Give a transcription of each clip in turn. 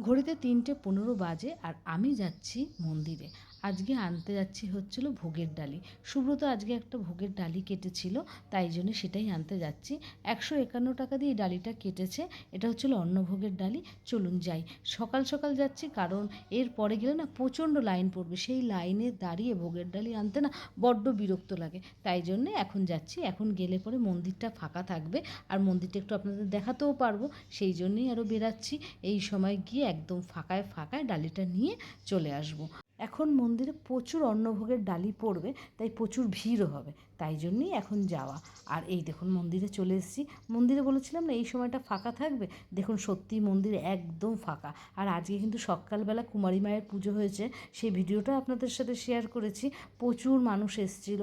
ঘড়িতে তিনটে পনেরো বাজে আর আমি যাচ্ছি মন্দিরে। আজকে আনতে যাচ্ছি হচ্ছিল ভোগের ডালি। সুব্রত আজকে একটা ভোগের ডালি কেটেছিল, তাই জন্য সেটাই আনতে যাচ্ছি। একশো একান্ন টাকা দিয়ে ডালিটা কেটেছে, এটা হচ্ছিল অন্নভোগের ডালি। চলুন যাই। সকাল সকাল যাচ্ছি, কারণ এর পরে গেলে না প্রচণ্ড লাইন পড়বে। সেই লাইনে দাঁড়িয়ে ভোগের ডালি আনতে না বড্ড বিরক্ত লাগে। তাই জন্যে এখন যাচ্ছি। এখন গেলে পরে মন্দিরটা ফাঁকা থাকবে, আর মন্দিরটা একটু আপনাদের দেখাতেও পারব। সেই জন্যই আরও বেরাচ্ছি। এই সময় গিয়ে একদম ফাঁকায় ফাঁকায় ডালিটা নিয়ে চলে আসব। এখন মন্দিরে প্রচুর অন্নভোগের ডালি পড়বে তাই প্রচুর ভিড়ও হবে। তাই জন্যই এখন যাওয়া। আর এই দেখুন মন্দিরে চলে এসেছি। মন্দিরে বলেছিলাম না, এই সময়টা ফাঁকা থাকবে? দেখুন সত্যি মন্দির একদম ফাঁকা। আর আজকে কিন্তু সকালবেলা কুমারী মায়ের পুজো হয়েছে। সেই ভিডিওটা আপনাদের সাথে শেয়ার করেছি। প্রচুর মানুষ এসেছিল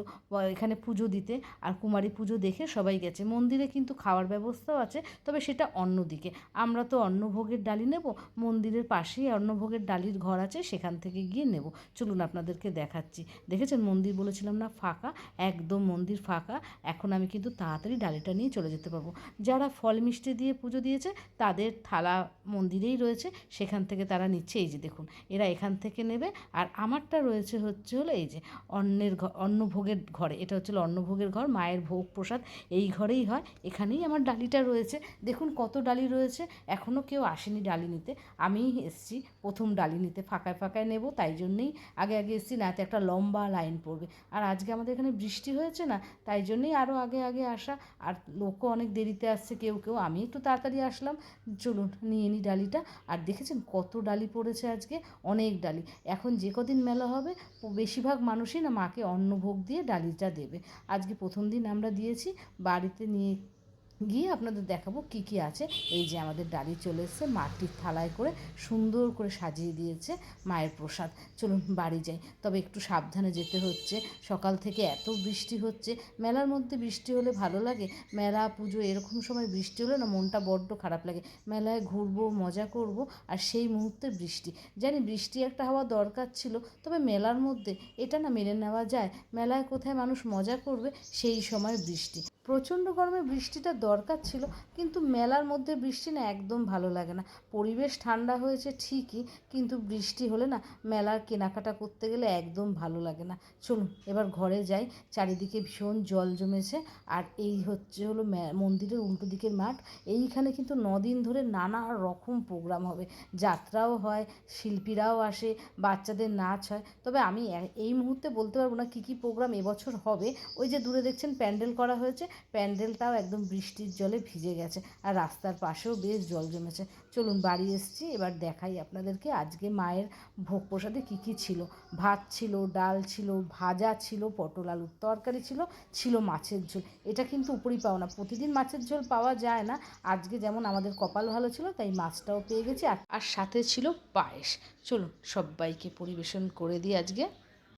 এখানে পুজো দিতে। আর কুমারী পুজো দেখে সবাই গেছে। মন্দিরে কিন্তু খাওয়ার ব্যবস্থাও আছে, তবে সেটা অন্যদিকে আমরা তো অন্নভোগের ডালি নেব, মন্দিরের পাশেই অন্নভোগের ডালির ঘর আছে, সেখান থেকে গিয়ে নেব। চলুন আপনাদেরকে দেখাচ্ছি। দেখেছেন মন্দির বলেছিলাম না ফাঁকা? একদম মন্দির ফাঁকা, এখন আমি কিন্তু তাড়াতাড়ি ডালিটা নিয়ে চলে যেতে পারব। যারা ফল মিষ্টি দিয়ে পুজো দিয়েছে, তাদের থালা মন্দিরেই রয়েছে, সেখান থেকে তারা নিচ্ছে, এই যে দেখুন, এরা এখান থেকে নেবে। আর আমারটা রয়েছে হচ্ছে হলো এই যে, অন্নের অন্নভোগের ঘরে, এটা হচ্ছে অন্নভোগের ঘর, মায়ের ভোগ প্রসাদ, এই ঘরেই হয়। এখানেই আমার ডালিটা রয়েছে। দেখুন কত ডালি রয়েছে এখনও কেউ আসেনি ডালি নিতে। আমিই এসছি, প্রথম ডালি নিতে, ফাঁকায় ফাঁকায় নেব, তাই জন্যেই আগে আগে এসছি, না একটা লম্বা লাইন পড়বে। আর আজকে আমাদের এখানে বৃষ্টি হয়েছে না। তাই জন্যেই আরও আগে আগে আসা। আর লোকও অনেক দেরিতে আসছে, কেউ কেউ। আমি একটু তাড়াতাড়ি আসলাম। চলুন, নিয়ে নিই ডালিটা। আর দেখেছেন কত ডালি পড়েছে আজকে? অনেক ডালি। এখন যে কদিন মেলা হবে, বেশিরভাগ মানুষই না মাকে অন্নভোগ দিয়ে ডালিটা দেবে। আজকে প্রথম দিন আমরা দিয়েছি। বাড়িতে নিয়ে গিয়ে আপনাদের দেখাবো কি কি আছে। এই যে আমাদের ডালি চলে এসছে মাটির থালায় করে সুন্দর করে সাজিয়ে দিয়েছে মায়ের প্রসাদ। চলুন বাড়ি যাই, তবে একটু সাবধানে যেতে হচ্ছে। সকাল থেকে এত বৃষ্টি হচ্ছে, মেলার মধ্যে বৃষ্টি হলে ভালো লাগে। মেলা, পুজো এরকম সময় বৃষ্টি হলে না মনটা বড্ড খারাপ লাগে। মেলায় ঘুরবো, মজা করব আর সেই মুহূর্তে বৃষ্টি। জানি বৃষ্টি একটা হওয়া দরকার ছিল, তবে মেলার মধ্যে এটা না মেনে নেওয়া যায়। মেলায় কোথায় মানুষ মজা করবে সেই সময় বৃষ্টি। প্রচণ্ড গরমে বৃষ্টিটা দরকার ছিল, কিন্তু মেলার মধ্যে বৃষ্টি না একদম ভালো লাগে না। পরিবেশ ঠান্ডা হয়েছে ঠিকই, কিন্তু বৃষ্টি হলে না মেলার কেনাকাটা করতে গেলে একদম ভালো লাগে না। চলুন, এবার ঘরে যাই। চারিদিকে ভীষণ জল জমেছে, আর এই হচ্ছে হলো মন্দিরের উল্টো দিকের মাঠ। এইখানে কিন্তু দিন ধরে নানা রকম প্রোগ্রাম হবে। যাত্রাও হয়, শিল্পীরাও আসে, বাচ্চাদের নাচ হয়। তবে আমি এই মুহূর্তে বলতে পারব না কী কী প্রোগ্রাম এবছর হবে। ওই যে দূরে দেখছেন প্যান্ডেল করা হয়েছে। প্যান্ডেলটাও একদম বৃষ্টির জলে ভিজে গেছে আর রাস্তার পাশেও বেশ জল জমেছে। চলুন বাড়ি এসছি, এবার দেখাই আপনাদেরকে আজকে মায়ের ভোগ প্রসাদে কী কী ছিল। ভাত ছিল, ডাল ছিল, ভাজা ছিল, পটল আলুর তরকারি ছিল ছিল মাছের ঝোল। এটা কিন্তু উপরই পাও না প্রতিদিন মাছের ঝোল পাওয়া যায় না। আজকে যেমন আমাদের কপাল ভালো ছিল, তাই মাছটাও পেয়ে গেছি। আর সাথে ছিল পায়েস। চলুন সবাইকে পরিবেশন করে দিই আজকে।